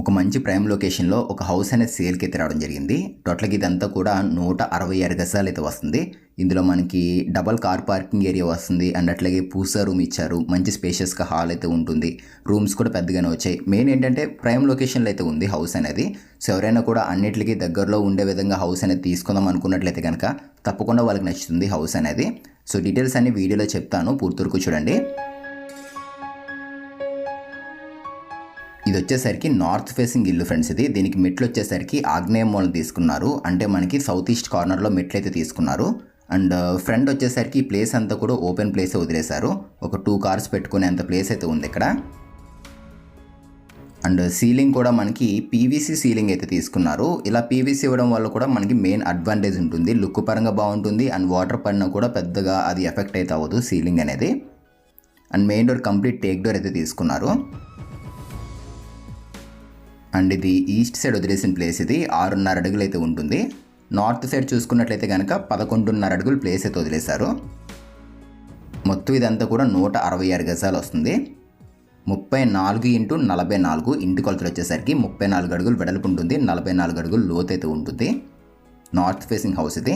ఒక మంచి ప్రైమ్ లొకేషన్లో ఒక హౌస్ అనేది సేల్కి అయితే రావడం జరిగింది. టోటల్గా ఇదంతా కూడా నూట అరవై ఆరు గజాలు అయితే వస్తుంది. ఇందులో మనకి డబల్ కార్ పార్కింగ్ ఏరియా వస్తుంది. అండ్ అట్లాగే పూసా రూమ్ ఇచ్చారు. మంచి స్పేషియస్గా హాల్ అయితే ఉంటుంది. రూమ్స్ కూడా పెద్దగానే వచ్చాయి. మెయిన్ ఏంటంటే ప్రైమ్ లొకేషన్లో అయితే ఉంది హౌస్ అనేది. సో ఎవరైనా కూడా అన్నిటికీ దగ్గరలో ఉండే విధంగా హౌస్ అనేది తీసుకుందాం అనుకున్నట్లయితే కనుక తప్పకుండా వాళ్ళకి నచ్చుతుంది హౌస్ అనేది. సో డీటెయిల్స్ అన్ని వీడియోలో చెప్తాను. పూర్తి వరకు చూడండి. ఇది వచ్చేసరికి నార్త్ ఫేసింగ్ ఇల్లు ఫ్రెండ్స్ ఇది. దీనికి మెట్లు వచ్చేసరికి ఆగ్నేయ మూలం తీసుకున్నారు. అంటే మనకి సౌత్ ఈస్ట్ కార్నర్లో మెట్లు అయితే తీసుకున్నారు. అండ్ ఫ్రంట్ వచ్చేసరికి ప్లేస్ అంతా కూడా ఓపెన్ ప్లేస్ వదిలేశారు. ఒక టూ కార్స్ పెట్టుకునే అంత ప్లేస్ అయితే ఉంది ఇక్కడ. అండ్ సీలింగ్ కూడా మనకి పీవీసీ సీలింగ్ అయితే తీసుకున్నారు. ఇలా పీవీసీ ఇవ్వడం వల్ల కూడా మనకి మెయిన్ అడ్వాంటేజ్ ఉంటుంది. లుక్ పరంగా బాగుంటుంది. అండ్ వాటర్ పడినా కూడా పెద్దగా అది ఎఫెక్ట్ అయితే అవ్వదు సీలింగ్ అనేది. And main door complete teak door అయితే తీసుకున్నారు. అండ్ ఇది ఈస్ట్ సైడ్ వదిలేసిన ప్లేస్ ఇది. ఆరున్నర అడుగులు అయితే ఉంటుంది. నార్త్ సైడ్ చూసుకున్నట్లయితే కనుక పదకొండున్నర అడుగులు ప్లేస్ అయితే వదిలేశారు. మొత్తం ఇదంతా కూడా నూట అరవై ఆరు గజాలు వస్తుంది. ముప్పై నాలుగు ఇంటూ నలభై నాలుగు ఇంటి కొలతలు వచ్చేసరికి ముప్పై నాలుగు అడుగులు వెడల్పు ఉంటుంది. నలభై నాలుగు అడుగులు లోతు అయితే ఉంటుంది. నార్త్ ఫేసింగ్ హౌస్ ఇది.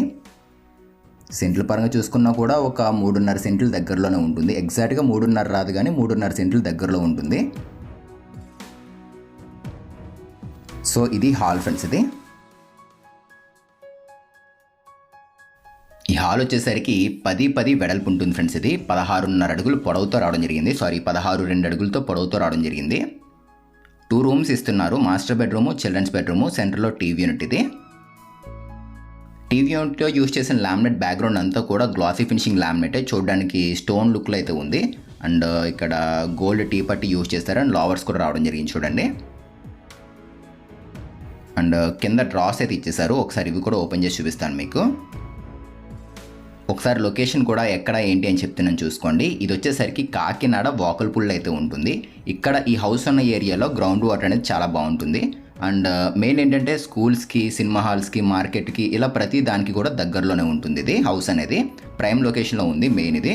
సెంట్ల పరంగా చూసుకున్నా కూడా ఒక మూడున్నర సెంట్లు దగ్గరలోనే ఉంటుంది. ఎగ్జాక్ట్గా మూడున్నర రాదు కానీ మూడున్నర సెంట్లు దగ్గరలో ఉంటుంది. సో ఇది హాల్ ఫ్రెండ్స్ ఇది. ఈ హాల్ వచ్చేసరికి పది పది వెడల్పు ఉంటుంది ఫ్రెండ్స్ ఇది. పదహారున్నర అడుగులు పొడవుతో రావడం జరిగింది. సారీ పదహారు రెండు అడుగులతో పొడవుతో రావడం జరిగింది. టూ రూమ్స్ ఇస్తున్నారు. మాస్టర్ బెడ్రూము చిల్డ్రన్స్ బెడ్రూము సెంటర్లో టీవీ యూనిట్ ఇది. టీవీ యూనిట్లో యూస్ చేసిన లామినేట్ బ్యాక్గ్రౌండ్ అంతా కూడా గ్లాసీ ఫినిషింగ్ లామినేటే చూడడానికి స్టోన్ లుక్లో అయితే ఉంది. అండ్ uh, ఇక్కడ గోల్డ్ టీ పట్టి యూస్ చేస్తారు అండ్ లావర్స్ కూడా రావడం జరిగింది చూడండి. అండ్ కింద డ్రాస్ అయితే ఇచ్చేసారు ఒకసారి ఇవి కూడా ఓపెన్ చేసి చూపిస్తాను మీకు. ఒకసారి లొకేషన్ కూడా ఎక్కడ ఏంటి అని చెప్తున్నాను చూసుకోండి. ఇది వచ్చేసరికి కాకినాడ వాకల్పుల్ అయితే ఉంటుంది. ఇక్కడ ఈ హౌస్ ఉన్న ఏరియాలో గ్రౌండ్ వాటర్ అనేది చాలా బాగుంటుంది. అండ్ మెయిన్ ఏంటంటే స్కూల్స్కి సినిమా హాల్స్కి మార్కెట్కి ఇలా ప్రతి దానికి కూడా దగ్గరలోనే ఉంటుంది ఇది హౌస్ అనేది. ప్రైమ్ లొకేషన్లో ఉంది మెయిన్ ఇది.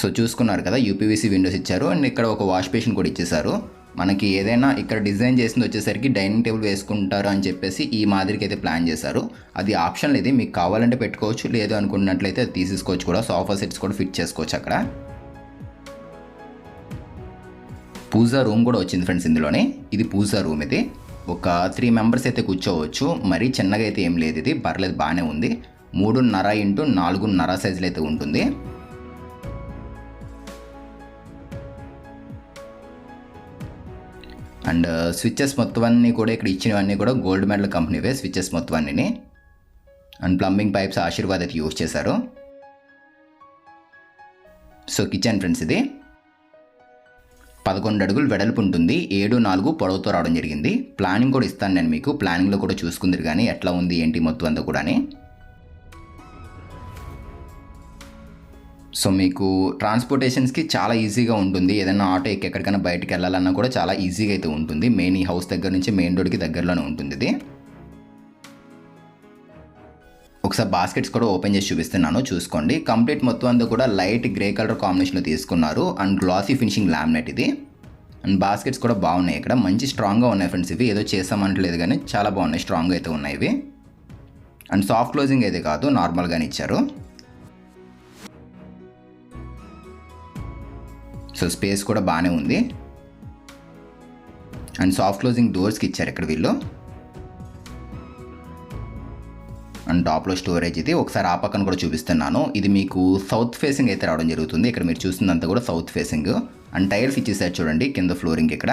సో చూసుకున్నారు కదా యూపీవీసీ విండోస్ ఇచ్చారు. అండ్ ఇక్కడ ఒక వాష్ బేసిన్ కూడా ఇచ్చేసారు మనకి ఏదైనా ఇక్కడ డిజైన్ చేసింది వచ్చేసరికి డైనింగ్ టేబుల్ వేసుకుంటారు అని చెప్పేసి ఈ మాదిరికి అయితే ప్లాన్ చేశారు. అది ఆప్షన్ లేదు. మీకు కావాలంటే పెట్టుకోవచ్చు. లేదు అనుకున్నట్లయితే అది తీసేసుకోవచ్చు కూడా. సోఫా సెట్స్ కూడా ఫిట్ చేసుకోవచ్చు అక్కడ. పూజా రూమ్ కూడా వచ్చింది ఫ్రెండ్స్ ఇందులోనే. ఇది పూజా రూమ్ ఇది. ఒక త్రీ మెంబర్స్ అయితే కూర్చోవచ్చు. మరీ చిన్నగా అయితే ఏం లేదు ఇది. పర్లేదు బాగానే ఉంది. మూడున్నర ఇంటూ నాలుగున్నర సైజులు అయితే ఉంటుంది. అండ్ uh, స్విచ్చెస్ మొత్తం అన్నీ కూడా ఇక్కడ ఇచ్చినవన్నీ కూడా గోల్డ్ మెడల్ కంపెనీవే స్విచ్చెస్ మొత్తం అన్నీ అండ్ ప్లంబింగ్ పైప్స్ ఆశీర్వాద్ అయితే యూజ్ చేశారు. సో కిచెన్ ఫ్రెండ్స్ ఇది. పదకొండు అడుగులు వెడల్పు ఉంటుంది. ఏడు నాలుగు పొడవుతో రావడం జరిగింది. ప్లానింగ్ కూడా ఇస్తాను నేను మీకు. ప్లానింగ్లో కూడా చూసుకుందరు కానీ ఎట్లా ఉంది ఏంటి మొత్తం అంతా కూడా సో మీకు ట్రాన్స్పోర్టేషన్స్కి చాలా ఈజీగా ఉంటుంది. ఏదైనా ఆటో ఎక్కి ఎక్కడికైనా బయటకు వెళ్ళాలన్నా కూడా చాలా ఈజీగా అయితే ఉంటుంది. మెయిన్ ఈ హౌస్ దగ్గర నుంచి మెయిన్ రోడ్కి దగ్గరలోనే ఉంటుంది ఇది. ఒకసారి బాస్కెట్స్ కూడా ఓపెన్ చేసి చూపిస్తున్నాను. చూసుకోండి. కంప్లీట్ మొత్తం అంతా కూడా లైట్ గ్రే కలర్ కాంబినేషన్లో తీసుకున్నారు. అండ్ గ్లాసీ ఫినిషింగ్ ల్యామినేట్ ఇది. అండ్ బాస్కెట్స్ కూడా బాగున్నాయి ఇక్కడ. మంచి స్ట్రాంగ్గా ఉన్నాయి ఫ్రెండ్స్ ఇవి. ఏదో చేసామంటలేదు కానీ చాలా బాగున్నాయి. స్ట్రాంగ్గా అయితే ఉన్నాయి ఇవి. అండ్ సాఫ్ట్ క్లోజింగ్ అయితే కాదు. నార్మల్గానే ఇచ్చారు. సో స్పేస్ కూడా బాగానే ఉంది. అండ్ సాఫ్ట్ క్లోజింగ్ డోర్స్కి ఇచ్చారు ఇక్కడ వీళ్ళు. అండ్ టాప్లో స్టోరేజ్ ఇది. ఒకసారి ఆ పక్కన కూడా చూపిస్తున్నాను. ఇది మీకు సౌత్ ఫేసింగ్ అయితే రావడం జరుగుతుంది. ఇక్కడ మీరు చూసినంత కూడా సౌత్ ఫేసింగ్ అండ్ టైర్స్ ఇచ్చేసారు చూడండి కింద ఫ్లోరింగ్ ఇక్కడ.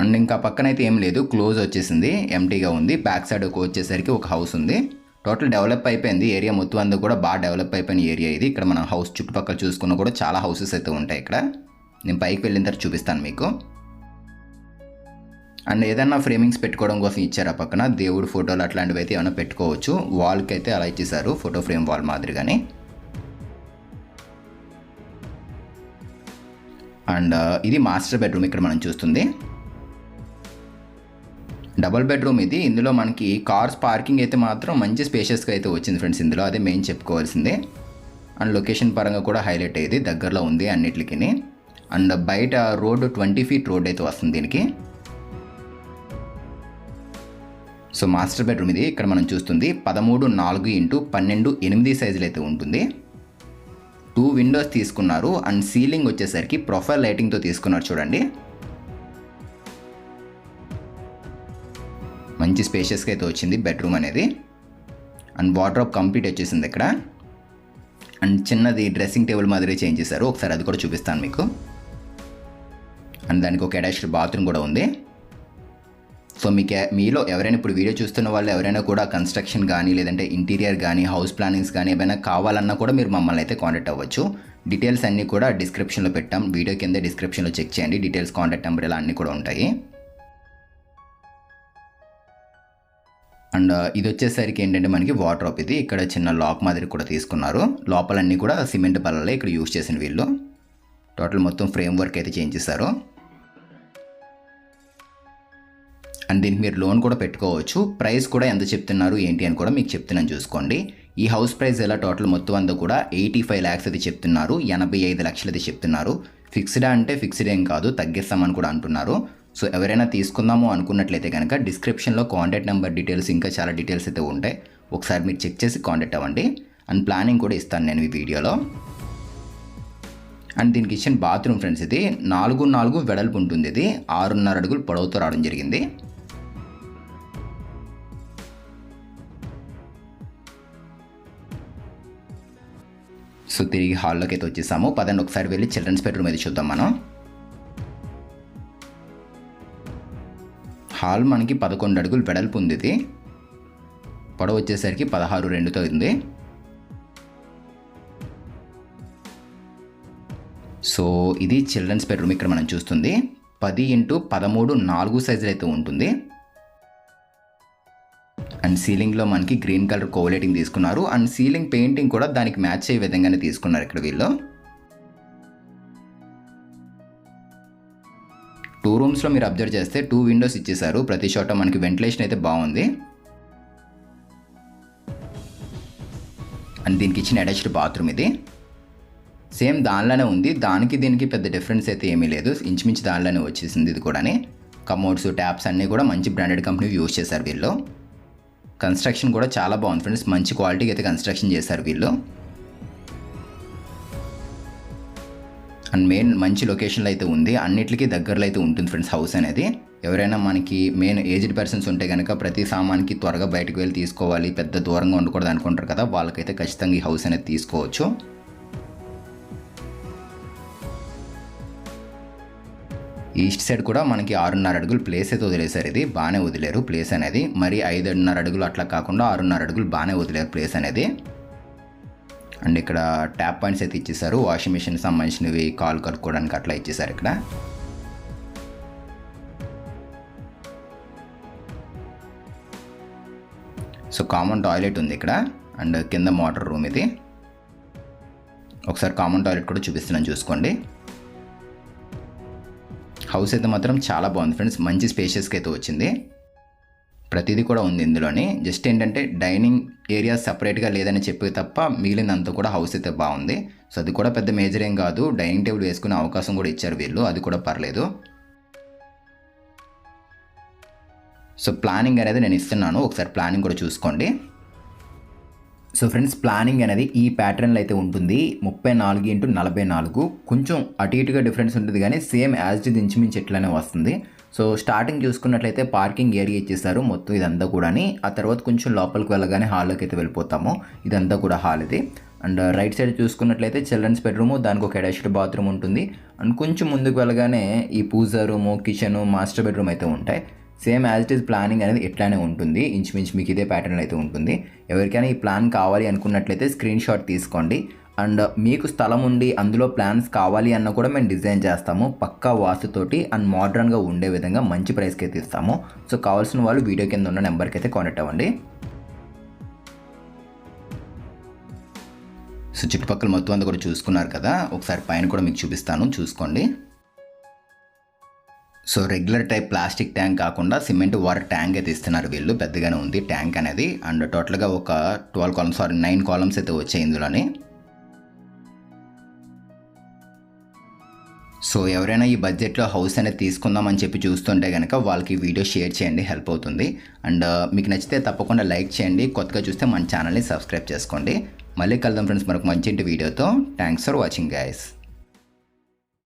అండ్ ఇంకా పక్కన అయితే ఏం లేదు. క్లోజ్ వచ్చేసింది. ఎంటీగా ఉంది. బ్యాక్ సైడ్ వచ్చేసరికి ఒక హౌస్ ఉంది. టోటల్ డెవలప్ అయిపోయింది. ఏరియా మొత్తం అంతా కూడా బాగా డెవలప్ అయిపోయిన ఏరియా ఇది. ఇక్కడ మనం హౌస్ చుట్టుపక్కల చూసుకున్న కూడా చాలా హౌసెస్ అయితే ఉంటాయి ఇక్కడ. నేను పైకి వెళ్ళిన తర్వాత చూపిస్తాను మీకు. అండ్ ఏదన్నా ఫ్రేమింగ్స్ పెట్టుకోవడం కోసం ఇచ్చారు ఆ పక్కన. దేవుడు ఫోటోలు అట్లాంటివి అయితే ఏమైనా పెట్టుకోవచ్చు. వాల్కి అయితే అలా ఇచ్చేసారు ఫోటో ఫ్రేమ్ వాల్ మాదిరిగానే. అండ్ ఇది మాస్టర్ బెడ్రూమ్ ఇక్కడ మనం చూస్తుంది. డబల్ బెడ్రూమ్ ఇది. ఇందులో మనకి కార్స్ పార్కింగ్ అయితే మాత్రం మంచి స్పేషియస్గా అయితే వచ్చింది ఫ్రెండ్స్ ఇందులో అదే మెయిన్ చెప్పుకోవాల్సిందే. అండ్ లొకేషన్ పరంగా కూడా హైలైట్ అయ్యేది. దగ్గరలో ఉంది అన్నిటికి అండ్ బయట రోడ్ ట్వంటీ ఫీట్ రోడ్ అయితే వస్తుంది దీనికి. సో మాస్టర్ బెడ్రూమ్ ఇది. ఇక్కడ మనం చూస్తుంది పదమూడు నాలుగు ఇంటూ పన్నెండు ఎనిమిది సైజులు అయితే ఉంటుంది. టూ విండోస్ తీసుకున్నారు. అండ్ సీలింగ్ వచ్చేసరికి ప్రొఫైల్ లైటింగ్తో తీసుకున్నారు చూడండి. మంచి స్పేషియస్గా అయితే వచ్చింది బెడ్రూమ్ అనేది. అండ్ వార్డ్రోబ్ కంప్లీట్ వచ్చేసింది ఇక్కడ. అండ్ చిన్నది డ్రెస్సింగ్ టేబుల్ మాదిరి చేంజ్ చేశారు. ఒకసారి అది కూడా చూపిస్తాను మీకు. అండ్ దానికి ఒక అటాచ్డ్ బాత్రూమ్ కూడా ఉంది. సో మీకు మీలో ఎవరైనా ఇప్పుడు వీడియో చూస్తున్న వాళ్ళు ఎవరైనా కూడా కన్స్ట్రక్షన్ కానీ లేదంటే ఇంటీరియర్ కానీ హౌస్ ప్లానింగ్స్ కానీ ఏమైనా కావాలన్నా కూడా మీరు మమ్మల్ని అయితే కాంటాక్ట్ అవ్వచ్చు. డీటెయిల్స్ అన్నీ కూడా డిస్క్రిప్షన్లో పెట్టాం. వీడియో కింద డిస్క్రిప్షన్లో చెక్ చేయండి. డీటెయిల్స్ కాంటాక్ట్ నెంబర్ ఇలా అన్నీ కూడా ఉంటాయి. అండ్ uh, ఇది వచ్చేసరికి ఏంటంటే మనకి వాటర్ ఇది. ఇక్కడ చిన్న లాక్ మాదిరి కూడా తీసుకున్నారు. లోపలన్నీ కూడా సిమెంట్ బల్లలే ఇక్కడ యూజ్ చేసిన వీళ్ళు. టోటల్ మొత్తం ఫ్రేమ్ వర్క్ అయితే చేంజ్ చేశారు. అండ్ దీనికి మీరు లోన్ కూడా పెట్టుకోవచ్చు. ప్రైస్ కూడా ఎంత చెప్తున్నారు ఏంటి అని కూడా మీకు చెప్తున్నాను చూసుకోండి. ఈ హౌస్ ప్రైస్ ఎలా టోటల్ మొత్తం అంతా కూడా ఎయిటీ ఫైవ్ ల్యాక్స్ అయితే చెప్తున్నారు. ఎనభై ఐదు లక్షలు అయితే చెప్తున్నారు. ఫిక్స్డ్ అంటే ఫిక్స్డ్ ఏం కాదు తగ్గిస్తామని కూడా అంటున్నారు. సో ఎవరైనా తీసుకుందాము అనుకున్నట్లయితే కనుక డిస్క్రిప్షన్లో కాంటాక్ట్ నెంబర్ డీటెయిల్స్ ఇంకా చాలా డీటెయిల్స్ అయితే ఉంటాయి. ఒకసారి మీరు చెక్ చేసి కాంటాక్ట్ అవ్వండి. అండ్ ప్లానింగ్ కూడా ఇస్తాను నేను ఈ వీడియోలో. అండ్ దీనికి ఇచ్చిన బాత్రూమ్ ఫ్రెండ్స్ ఇది. నాలుగు నాలుగు వెడల్పు ఉంటుంది ఇది. ఆరున్నర అడుగులు పొడవుతో రావడం జరిగింది. సో తిరిగి హాల్లోకి అయితే వచ్చేసాము. పదండి ఒకసారి వెళ్ళి చిల్డ్రన్స్ బెడ్రూమ్ అయితే చూద్దాం మనం. హాల్ మనకి పదకొండు అడుగులు వెడల్పు ఉంది ఇది పొడవు వచ్చేసరికి పదహారు రెండుతో ఉంది. సో ఇది చిల్డ్రన్స్ బెడ్రూమ్ ఇక్కడ మనం చూస్తుంది. పది ఇంటూ పదమూడు నాలుగు సైజులు అయితే ఉంటుంది. అండ్ సీలింగ్లో మనకి గ్రీన్ కలర్ కోవలేటింగ్ తీసుకున్నారు. అండ్ సీలింగ్ పెయింటింగ్ కూడా దానికి మ్యాచ్ అయ్యే విధంగానే తీసుకున్నారు ఇక్కడ వీళ్ళు. రూమ్స్లో మీరు అబ్జర్వ్ చేస్తే టూ విండోస్ ఇచ్చేసారు ప్రతి చోట మనకి వెంటిలేషన్ అయితే బాగుంది. అండ్ దీనికి ఇచ్చిన అటాచ్డ్ బాత్రూమ్ ఇది. సేమ్ దానిలోనే ఉంది. దానికి దీనికి పెద్ద డిఫరెన్స్ అయితే ఏమీ లేదు. ఇంచుమించు దానిలోనే వచ్చేసింది ఇది కూడా కమోడ్స్ ట్యాప్స్ అన్నీ కూడా మంచి బ్రాండెడ్ కంపెనీ యూజ్ చేశారు వీళ్ళు. కన్స్ట్రక్షన్ కూడా చాలా బాగుంది ఫ్రెండ్స్. మంచి క్వాలిటీకి అయితే కన్స్ట్రక్షన్ చేశారు వీళ్ళు. అండ్ మెయిన్ మంచి లొకేషన్లో అయితే ఉంది. అన్నిటికీ దగ్గరలో అయితే ఉంటుంది ఫ్రెండ్స్ హౌస్ అనేది. ఎవరైనా మనకి మెయిన్ ఏజ్డ్ పర్సన్స్ ఉంటే కనుక ప్రతి సామాన్కి త్వరగా బయటకు వెళ్ళి తీసుకోవాలి. పెద్ద దూరంగా ఉండకూడదు అనుకుంటారు కదా వాళ్ళకైతే ఖచ్చితంగా ఈ హౌస్ అనేది తీసుకోవచ్చు. ఈస్ట్ సైడ్ కూడా మనకి ఆరున్నర అడుగులు ప్లేస్ అయితే వదిలేశారు ఇది. బాగానే వదిలేరు ప్లేస్ అనేది. మరి ఐదున్నర అడుగులు అట్లా కాకుండా ఆరున్నర అడుగులు బాగానే వదిలేరు ప్లేస్ అనేది. అండ్ ఇక్కడ ట్యాప్ పాయింట్స్ అయితే ఇచ్చేసారు. వాషింగ్ మిషన్ సంబంధించినవి కాల్ కలుపుకోవడానికి అట్లా ఇచ్చేసారు ఇక్కడ. సో కామన్ టాయిలెట్ ఉంది ఇక్కడ. అండ్ కింద మోటార్ రూమ్ ఇది. ఒకసారి కామన్ టాయిలెట్ కూడా చూపిస్తున్నాను చూసుకోండి. హౌస్ అయితే మాత్రం చాలా బాగుంది ఫ్రెండ్స్. మంచి స్పేషియస్కి అయితే వచ్చింది. ప్రతిదీ కూడా ఉంది ఇందులోని. జస్ట్ ఏంటంటే డైనింగ్ ఏరియా సపరేట్గా లేదని చెప్పి తప్ప మిగిలినంతా కూడా హౌస్ అయితే బాగుంది. సో అది కూడా పెద్ద మేజర్ ఏం కాదు. డైనింగ్ టేబుల్ వేసుకునే అవకాశం కూడా ఇచ్చారు వీళ్ళు. అది కూడా పర్లేదు. సో ప్లానింగ్ అనేది నేను ఇస్తున్నాను. ఒకసారి ప్లానింగ్ కూడా చూసుకోండి. సో ఫ్రెండ్స్ ప్లానింగ్ అనేది ఈ ప్యాటర్న్లో అయితే ఉంటుంది. ముప్పై నాలుగు ఇంటూ నలభై నాలుగు. కొంచెం అటు ఇటుగా డిఫరెన్స్ ఉంటుంది కానీ సేమ్ యాజ్ ఇట్ ఇంచుమించు ఎట్లానే వస్తుంది. సో స్టార్టింగ్ చూసుకున్నట్లయితే పార్కింగ్ ఏరియా ఇచ్చేసారు మొత్తం ఇదంతా కూడాని. ఆ తర్వాత కొంచెం లోపలికి వెళ్ళగానే హాల్లోకి అయితే వెళ్ళిపోతాము. ఇదంతా కూడా హాల్ ఇది. అండ్ రైట్ సైడ్ చూసుకున్నట్లయితే చిల్డ్రన్స్ బెడ్రూమ్ దానికి ఒక అటాచ్డ్ బాత్రూమ్ ఉంటుంది. అండ్ కొంచెం ముందుకు వెళ్ళగానే ఈ puja room kitchen master bedroom అయితే ఉంటాయి. Same as it is planning అనేది ఇట్లానే ఉంటుంది. ఇంచుమించు మీకు ఇదే ప్యాటర్న్ అయితే ఉంటుంది. ఎవరికైనా ఈ ప్లాన్ కావాలి అనుకున్నట్లయితే స్క్రీన్ షాట్ తీసుకోండి. అండ్ మీకు స్థలం ఉండి అందులో ప్లాన్స్ కావాలి అన్న కూడా మేము డిజైన్ చేస్తాము. పక్కా వాస్తుతోటి అండ్ మోడ్రన్గా ఉండే విధంగా మంచి ప్రైస్కి అయితే ఇస్తాము. సో కావాల్సిన వాళ్ళు వీడియో కింద ఉన్న నెంబర్కి అయితే కాంటాక్ట్ అవ్వండి. సో చుట్టుపక్కల మొత్తం అంతా కూడా చూసుకున్నారు కదా? ఒకసారి పైన కూడా మీకు చూపిస్తాను. చూసుకోండి. So regular type plastic tank కాకుండా సిమెంట్ వాటర్ ట్యాంక్ అయితే ఇస్తున్నారు వీళ్ళు. పెద్దగానే ఉంది ట్యాంక్ అనేది. అండ్ టోటల్గా ఒక twelve columns sorry nine columns అయితే వచ్చాయి ఇందులోని. సో ఎవరైనా ఈ బడ్జెట్లో హౌస్ అనేది తీసుకుందామని చెప్పి చూస్తుంటే కనుక వాళ్ళకి వీడియో షేర్ చేయండి హెల్ప్ అవుతుంది. అండ్ uh, మీకు నచ్చితే తప్పకుండా లైక్ చేయండి. కొత్తగా చూస్తే మన ఛానల్ని సబ్స్క్రైబ్ చేసుకోండి. మళ్ళీ కలుద్దాం ఫ్రెండ్స్ మనకు మంచి వీడియోతో థ్యాంక్స్ ఫర్ వాచింగ్ గైస్